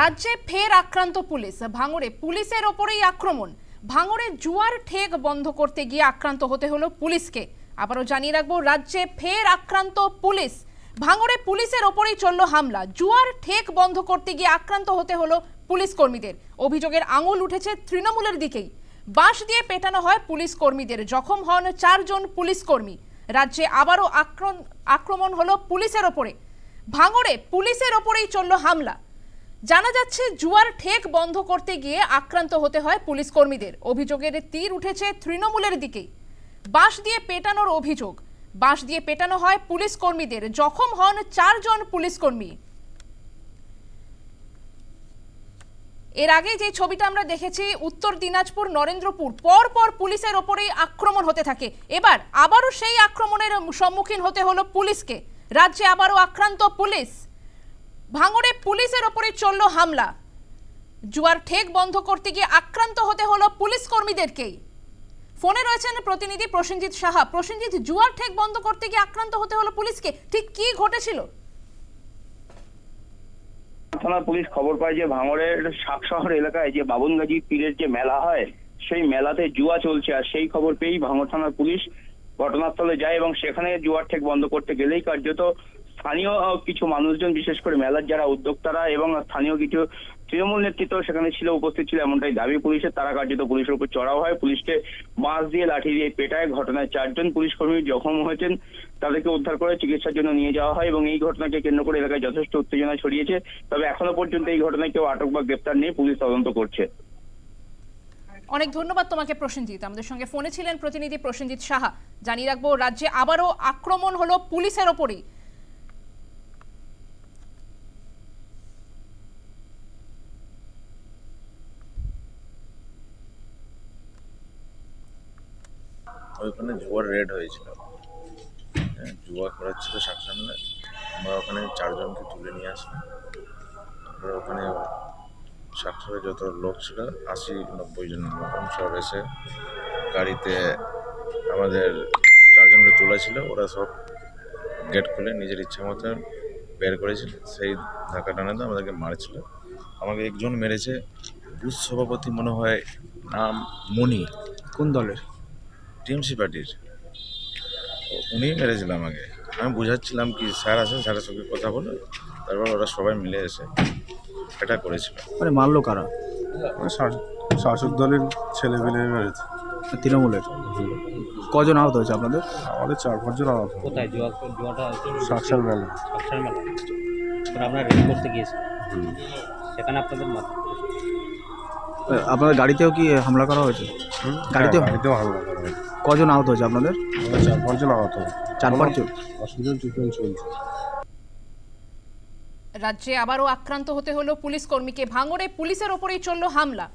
রাজ্যে ফের আক্রান্ত পুলিশ। ভাঙড়ে পুলিশের ওপরেই আক্রমণ। ভাঙড়ে জুয়ার ঠেক বন্ধ করতে গিয়ে আক্রান্ত হতে হলো পুলিশকে। আবারও জানিয়ে রাখব, রাজ্যে ফের আক্রান্ত পুলিশ। ভাঙড়ে পুলিশের ওপরেই চলল হামলা। জুয়ার ঠেক বন্ধ করতে গিয়ে আক্রান্ত হতে হলো পুলিশ কর্মীদের। অভিযোগের আঙুল উঠেছে তৃণমূলের দিকেই। বাঁশ দিয়ে পেটানো হয় পুলিশ কর্মীদের। জখম হন চারজন পুলিশ কর্মী। রাজ্যে আবারও আক্রমণ হলো পুলিশের ওপরে। ভাঙড়ে পুলিশের ওপরেই চলল হামলা। জানা যাচ্ছে, জুয়ার ঠেক বন্ধ করতে গিয়ে আক্রান্ত হতে হয় পুলিশ কর্মীদের। অভিযোগের তীর উঠেছে তৃণমূলের দিকেই। বাঁশ দিয়ে পেটানোর অভিযোগ। বাঁশ দিয়ে পেটানো হয় পুলিশ কর্মীদের। জখম হন চারজন পুলিশ কর্মী। এর আগে যে ছবিটা আমরা দেখেছি, উত্তর দিনাজপুর, নরেন্দ্রপুর পর পর পুলিশের ওপরেই আক্রমণ হতে থাকে। এবার আবারও সেই আক্রমণের সম্মুখীন হতে হলো পুলিশকে। রাজ্যে আবারও আক্রান্ত পুলিশ। ভাঙড়ে পুলিশের ওপরে চলল হামলা। জুয়ার ঠেক বন্ধ করতে গিয়ে আক্রান্ত হতে হলো পুলিশ কর্মীদেরকেই। ফোনে রয়েছেন প্রতিনিধি প্রসেনজিৎ সাহা। প্রসেনজিৎ, জুয়ার ঠেক বন্ধ করতে গিয়ে আক্রান্ত হতে হলো পুলিশকে। ঠিক কি ঘটেছিল? থানার পুলিশ খবর পায় যে ভাঙড়ের শাকশহর এলাকায় যে বাবনগাজী পীরের যে মেলা হয়, সেই মেলাতে জুয়া চলছে। আর সেই খবর পেয়েই ভাঙড় থানার পুলিশ ঘটনাস্থলে যায় এবং সেখানে জুয়ার ঠেক বন্ধ করতে গেলেই কার্যত স্থানীয় কিছু মানুষজন, বিশেষ করে মেলার যারা উদ্যোক্তারা এবং স্থানীয় কিছু তৃণমূল নেতৃত্ব সেখানে ছিল, উপস্থিত ছিল, এমনটাই দাবি পুলিশের। তারা কার্যত পুলিশের উপর চড়াও হয়। পুলিশকে বাঁশ দিয়ে লাঠি দিয়ে পেটায়। ঘটনায় চারজন পুলিশ কর্মী জখম হয়েছেন। তাদেরকে উদ্ধার করে চিকিৎসার জন্য নিয়ে যাওয়া হয় এবং এই ঘটনাকে কেন্দ্র করে এলাকায় যথেষ্ট উত্তেজনা ছড়িয়েছে। তবে এখনও পর্যন্ত এই ঘটনায় কেউ আটক বা গ্রেপ্তার নেই। পুলিশ তদন্ত করছে। অনেক ধন্যবাদ তোমাকে প্রসেনজিৎ। আমাদের সঙ্গে ফোনে ছিলেন প্রতিনিধি প্রসেনজিৎ সাহা। জানিয়ে রাখব, রাজ্যে আবারও আক্রমণ হলো পুলিশের ওপরেই। ওইখানে জুয়ার রেড হয়েছিল। হ্যাঁ, জুয়া করাচ্ছিল সাকসামনে। আমরা ওখানে চারজনকে তুলে নিয়ে আসলাম। তারপরে ওখানে সাকসারে যত লোক ছিল আশি নব্বই জন মতন সব এসে গাড়িতে আমাদের চারজনকে তুলেছিল। ওরা সব গেট খুলে নিজের ইচ্ছা মতো বের করেছিল। সেই ধাক্কা টানাতে আমাদেরকে মারছিল। আমাকে একজন মেরেছে। বুথ সভাপতি মনে হয় নাম মনি কোন দলের? টিএমসি পার্টির উনিই মেরেছিল আমাকে। আমি বুঝাচ্ছিলাম কি স্যার আছেন স্যারের সঙ্গে কথা বলে তারপর ওরা সবাই মিলে এসে এটা করেছিল। মানে মারলো কারা? শাসক দলের ছেলে পেলে মেরেছে। তৃণমূলের? কজন আহত হয়েছে আপনাদের? আমাদের চার পাঁচজন আহত। কোথায়? জুয়া জুয়াটা শাকসার মেলা। ব্যবসার মেলা। এবার আমরা রেড করতে গিয়েছি সেখানে আপনাদের মাথা আপনাদের গাড়িতেও কি হামলা করা হয়েছে? গাড়িতেও? গাড়িতেও হামলা করা হয়েছে। কজন আহত হয়েছে আপনাদের? চার পাঁচজন আহত চার পাঁচজন? অসুবিধা ট্রিটমেন্ট চলছে। রাজ্যে আবারও আক্রান্ত হতে হলো পুলিশ কর্মীকে। ভাঙড়ে পুলিশের ওপরেই চলল হামলা।